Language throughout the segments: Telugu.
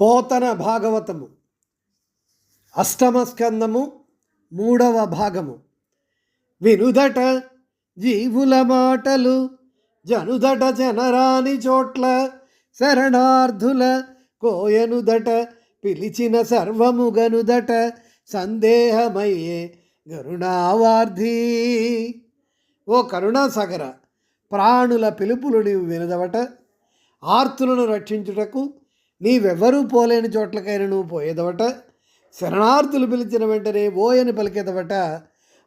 పోతన భాగవతము. అష్టమ స్కందము మూడవ భాగము. వినుదట జీవుల మాటలు జనుదట జనరాని చోట్ల శరణార్థుల కోయనుదట పిలిచిన సర్వము గనుదట సందేహమయ్యే గరుణావార్ధి ఓ కరుణాసాగర ప్రాణుల పిలుపులు నీవు వినదవట ఆర్తులను రక్షించుటకు నీవెవ్వరూ పోలేని చోట్లకైనా నువ్వు పోయేదవట? శరణార్థులు పిలిచిన వెంటనే ఓయని పలికేదవట?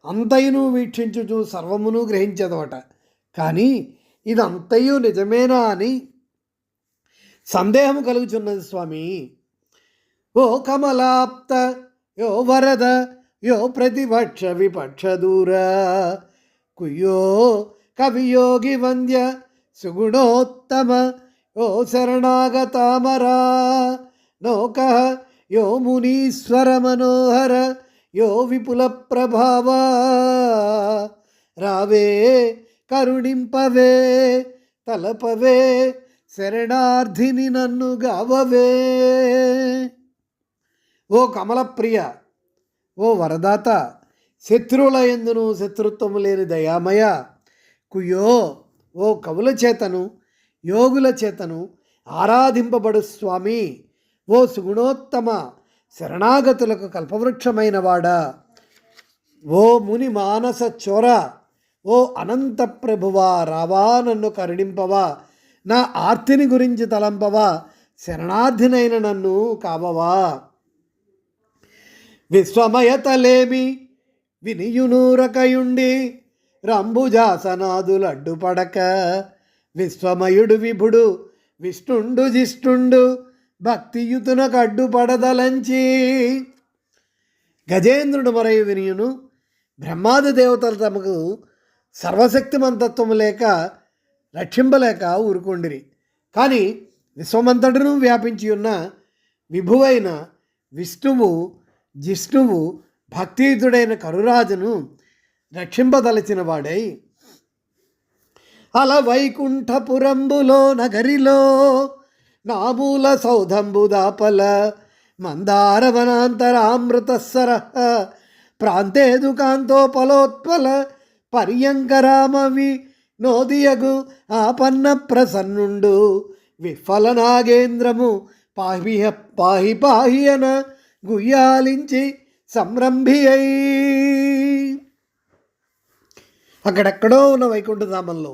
అంతయును వీక్షించుచు సర్వమును గ్రహించేదవట. కానీ ఇదంతయు నిజమేనా అని సందేహం కలుగుచున్నది స్వామి. ఓ కమలాప్త యో వరద యో ప్రతిపక్ష విపక్ష దూర కుయ్యో కవియోగి వంద్య సుగుణోత్తమ ఓ శరణాగతామరా నౌక యో మునీశ్వర మనోహర యో విపుల ప్రభావ. రావే కరుణింపవే తలపవే శరణార్థిని నన్ను గావవే. ఓ కమలప్రియ ఓ వరదాత శత్రువుల ఎందును శత్రుత్వము లేని దయామయ కుయో ఓ కవుల చేతను యోగుల చేతను ఆరాధింపబడు స్వామి. ఓ సుగుణోత్తమ శరణాగతులకు కల్పవృక్షమైన వాడా ఓ ముని మానస చోర. ఓ అనంత ప్రభువా రావా నన్ను కరుణింపవా. నా ఆర్తిని గురించి తలంపవా. శరణార్థినైన నన్ను కావవా. విశ్వమయతలేమి వినియునూరకయుండి రంభుజాసనాదులడ్డుపడక విశ్వమయుడు విభుడు విష్ణుండు జిష్ణుండు భక్తియుతునకు అడ్డుపడదలంచి గజేంద్రుడు మరయు వినియును బ్రహ్మాది దేవతలు తమకు సర్వశక్తిమంతత్వము లేక రక్షింపలేక ఊరుకొండిరి. కానీ విశ్వమంతటను వ్యాపించి ఉన్న విభువైన విష్ణువు జిష్ణువు భక్తియుతుడైన కరురాజును రక్షింపదలచిన వాడై అల వైకుంఠపురంబులో నగరిలో నామూల సౌధంబు దాపల మందారవనాంతరామృతస్సర ప్రాంతేదుకాంతోపలోత్పల పర్యంకరామవి నోదియగు ఆపన్న ప్రసన్నుండు విఫల నాగేంద్రము పాహి పాహి పాహియన గుయ్యాలించి సంరంభి అయి అక్కడెక్కడో ఉన్న వైకుంఠధామంలో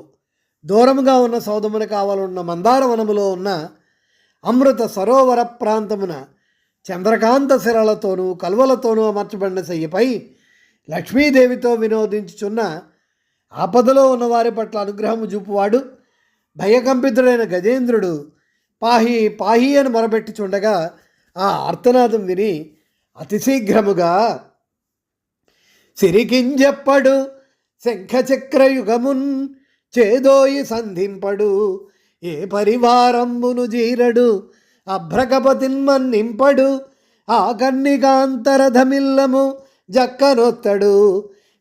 దూరముగా ఉన్న సౌదమున కావాలన్న మందారవనములో ఉన్న అమృత సరోవర ప్రాంతమున చంద్రకాంత శిరలతోనూ కలువలతోనూ అమర్చబడిన శయ్యపై లక్ష్మీదేవితో వినోదించుచున్న ఆపదలో ఉన్నవారి పట్ల అనుగ్రహము చూపువాడు భయకంపితుడైన గజేంద్రుడు పాహి పాహి అని మొరబెట్టి చూడగా ఆ ఆర్తనాదం విని అతిశీఘ్రముగా సిరికింజెప్పడు శంఖచక్రయుగమున్ చేదోయి సంధింపడు ఏ పరివారంబును జీరడు అభ్రకపతిన్మన్నింపడు ఆ కన్నికాంతరథమిల్లము జక్కనొత్తడు.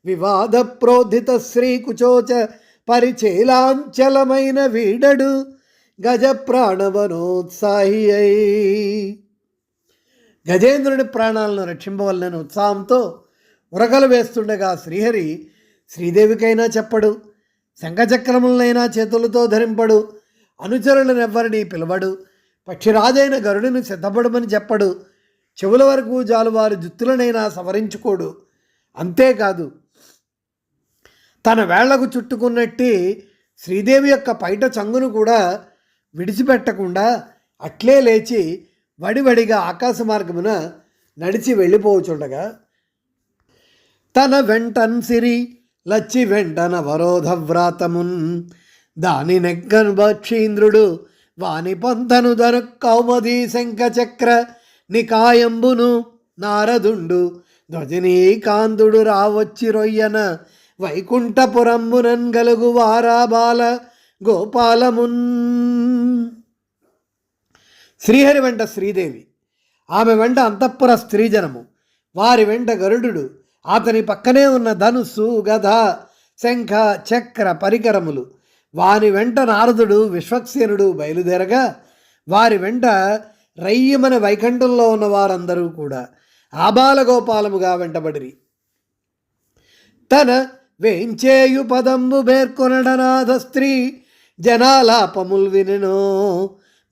వివాద ప్రోధిత శ్రీకుచోచ పరిచేలాంచలమైన వీడడు గజ ప్రాణవనోత్సాహి అయి గజేంద్రుడి ప్రాణాలను రక్షింపవల్లని ఉత్సాహంతో ఉరకలు వేస్తుండగా శ్రీహరి శ్రీదేవికైనా చెప్పడు. శంఖచక్రములనైనా చేతులతో ధరింపడు. అనుచరులనెవ్వరిని పిలవడు. పక్షిరాజైన గరుడిని సిద్ధపడమని చెప్పడు. చెవుల వరకు జాలువారు జుత్తులనైనా సవరించుకోడు. అంతేకాదు తన వేళ్ళకు చుట్టుకున్నట్టి శ్రీదేవి యొక్క పైట చంగును కూడా విడిచిపెట్టకుండా అట్లే లేచి వడివడిగా ఆకాశ మార్గమున నడిచి వెళ్ళిపోవచుండగా తన వెంటన్ సిరి లచ్చి వెంటన వరోధ వ్రాతమున్ దాని నెగ్గను భక్షీంద్రుడు వాని పంతను ధను కౌమది శంఖచక్ర నికాయంబును నారదుండు. ధ్వజనీకాంతుడు రావచ్చి రొయ్యన వైకుంఠపురంబునన్ గలుగు వారాబాల గోపాలమున్. శ్రీహరి వెంట శ్రీదేవి ఆమె వెంట అంతఃపుర స్త్రీజనము. వారి వెంట గరుడు అతని పక్కనే ఉన్న ధనుస్సు గధ శంఖ చక్ర పరికరములు. వారి వెంట నారదుడు విశ్వక్సేనుడు బయలుదేరగా వారి వెంట రయ్యమన వైకుంఠంలో ఉన్న వారందరూ కూడా ఆబాలగోపాలముగా వెంటబడిరి. తన వేంచేయు పదంబు పేర్కొనడనాథ స్త్రీ జనాలాపముల్ వినెనో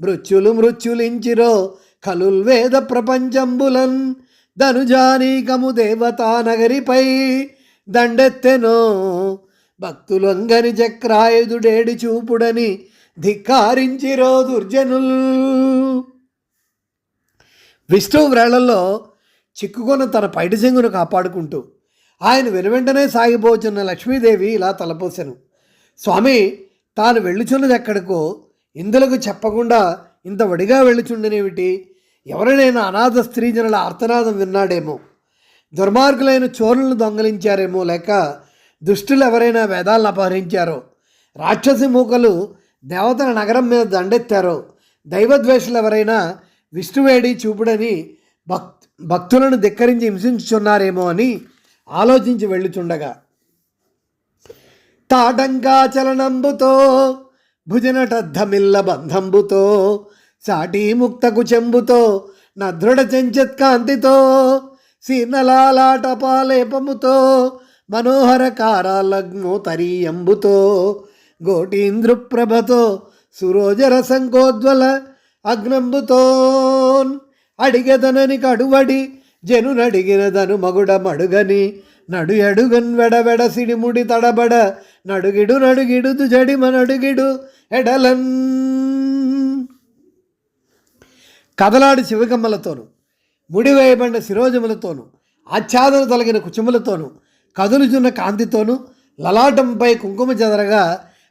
మృత్యులు మృత్యులించిరో కలుల్ వేద ప్రపంచంబులన్ ధనుజానీకము దేవతా నగరిపై దండెత్తెనో. భక్తులొంగని చక్రాయుధుడేడి చూపుడని ధిక్కారించిరో దుర్జనుల్. విష్ణువు వ్రేళ్ళలో చిక్కుకున్న తన పైటి చెంగును కాపాడుకుంటూ ఆయన వెనువెంటనే సాగిపోతున్న లక్ష్మీదేవి ఇలా తలపోసెను. స్వామి తాను వెళ్ళుచున్నది ఎక్కడికో? ఇందులకు చెప్పకుండా ఇంత వడిగా వెళ్ళుచుండనేమిటి? ఎవరినైనా అనాథ స్త్రీజనుల ఆర్తనాదం విన్నాడేమో. దుర్మార్గులైన చోరులను దొంగలించారేమో లేక దుష్టులు ఎవరైనా వేదాలను అపహరించారో. రాక్షసి మూకలు దేవతల నగరం మీద దండెత్తారో. దైవద్వేషులు ఎవరైనా విష్ణువేడి చూపుడని భక్ భక్తులను ధిక్కరించి హింసించుచున్నారేమో అని ఆలోచించి వెళ్ళుచుండగా. తాటంకా చలనంబుతో భుజనటద్ధమిల్ల బంధంబుతో సాటి ముక్తకు చెంబుతో నదృఢ చెంచత్కాంతితో సీనలాలాట మనోహర కారాలగ్నో తరీయంబుతో గోటీంద్రుప్రభతో సురోజర సంకోజ్వల అగ్నంబుతో అడిగదనని కడువడి జనునడిగినదను మగుడ మడుగని నడు ఎడుగన్ వెడవెడ సిడిముడి తడబడ నడుగిడు నడుగిడు జడిమ నడుగిడు ఎడలన్. కదలాడి శివకమ్మలతోనూ ముడివేయబడిన శిరోజములతోనూ ఆచ్ఛాదన తొలగిన కుచుములతోనూ కదులుచున్న కాంతితోనూ లలాటంపై కుంకుమ చెదరగా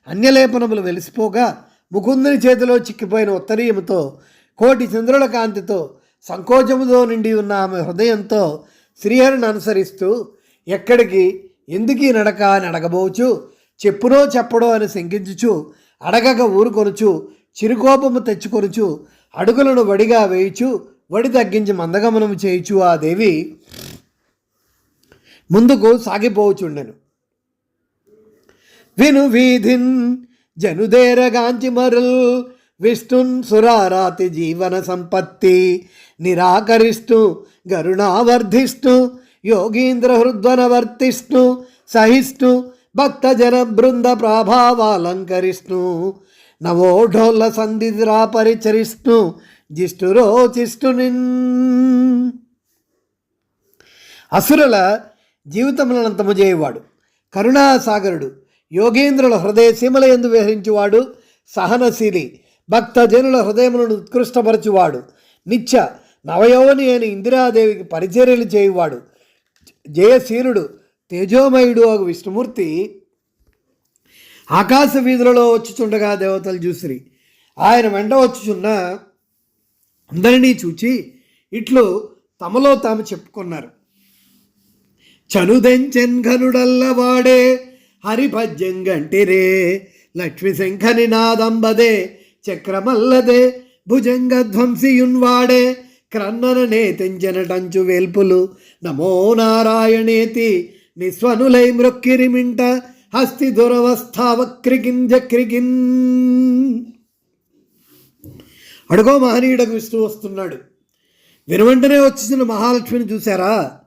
అన్యలేపనములు వెలిసిపోగా ముకుందుని చేతిలో చిక్కిపోయిన ఉత్తరీయముతో కోటి చంద్రుల కాంతితో సంకోచముతో నిండి ఉన్న ఆమె హృదయంతో శ్రీహరిని అనుసరిస్తూ ఎక్కడికి ఎందుకీ నడక అని అడగబోచు చెప్పునో చెప్పడో అని శంకించుచు అడగక ఊరుకొనుచు చిరుకోపము తెచ్చుకొనుచు అడుగులను వడిగా వేయుచు వడి తగ్గించి మందగమనము చేయుచు ఆ దేవి ముందుకు సాగిపోవచుండెను విను వీధిన్ జనుదేరగాంచి మరుల్ విష్ణున్ సురారాతి జీవన సంపత్తి నిరాకరిస్తూ గరుణావర్ధిస్తూ యోగీంద్ర హృద్వన వర్తిష్ణు సహిష్ణు భక్తజన బృంద ప్రాభావాలంకరిష్ణు. నవోఢోల సంధిరా పరిచరిష్ణు జిష్టురోచిష్టు అసురుల జీవితములనంతము చేయవాడు కరుణాసాగరుడు యోగేంద్రుల హృదయ సీమల ఎందు విహరించువాడు సహనశీలి భక్తజనుల హృదయములను ఉత్కృష్టపరచువాడు నిత్య నవయోవని అని ఇందిరాదేవికి పరిచర్యలు చేయువాడు జయశీలుడు తేజోమయుడు ఒక విష్ణుమూర్తి ఆకాశ వీధులలో వచ్చుచుండగా దేవతలు చూసిరి. ఆయన వెంట వచ్చుచున్న అందరినీ చూచి ఇట్లు తమలో తాము చెప్పుకున్నారు. చనుదెంచెన్ ఘనుడల్లవాడే హరిభజ్యం గంటిరే లక్ష్మి శంఖని నాదంబదే చక్రమల్లదే భుజంగ ధ్వంసియున్వాడే క్రన్నననే తెంచెనటంచు వేల్పులు నమో నారాయణేతి నిస్వనులై మృక్కిరిమింట హస్తి దురవస్థావక్రిగింజ క్రిగిన్ అడుగో మహనీయుడకు విష్ణు వస్తున్నాడు. వెనువెంటనే వచ్చిన మహాలక్ష్మిని చూశారా?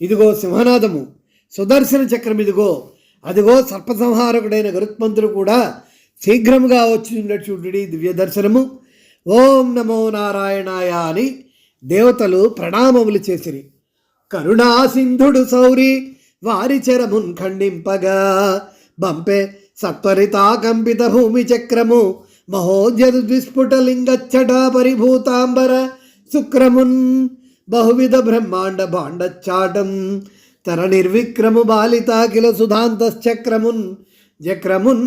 ఇదిగో సింహనాదము. సుదర్శన చక్రం ఇదిగో. అదిగో సర్పసంహారకుడైన గరుత్మంతుడు కూడా శీఘ్రముగా వచ్చి దివ్య దర్శనము. ఓం నమో నారాయణాయ అని దేవతలు ప్రణామములు చేసిరి. కరుణాసింధుడు సౌరి వారి చరమున్ ఖండింపగా. బంపె సత్వరితాకంపిత భూమి చక్రము మహోజరు విస్ఫుటలింగచ్చటా పరిభూతాంబర శుక్రమున్. బహువిధ బ్రహ్మాండ భాండచ్చాటం తర నిర్విక్రము బాలితాకిల సుధాంతశ్చక్రమున్ చక్రమున్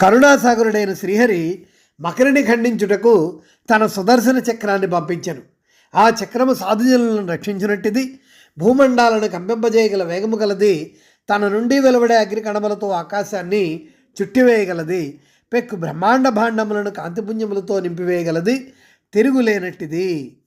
కరుణాసాగరుడైన శ్రీహరి మకరిని ఖండించుటకు తన సుదర్శన చక్రాన్ని పంపించను. ఆ చక్రము సాధుజనులను రక్షించినట్టిది. భూమండాలను కంపింపజేయగల వేగము గలది. తన నుండి వెలువడే అగ్నికణములతో ఆకాశాన్ని చుట్టివేయగలది. పెక్కు బ్రహ్మాండ భాండములను కాంతిపుణ్యములతో నింపివేయగలది. తిరుగులేనట్టిది.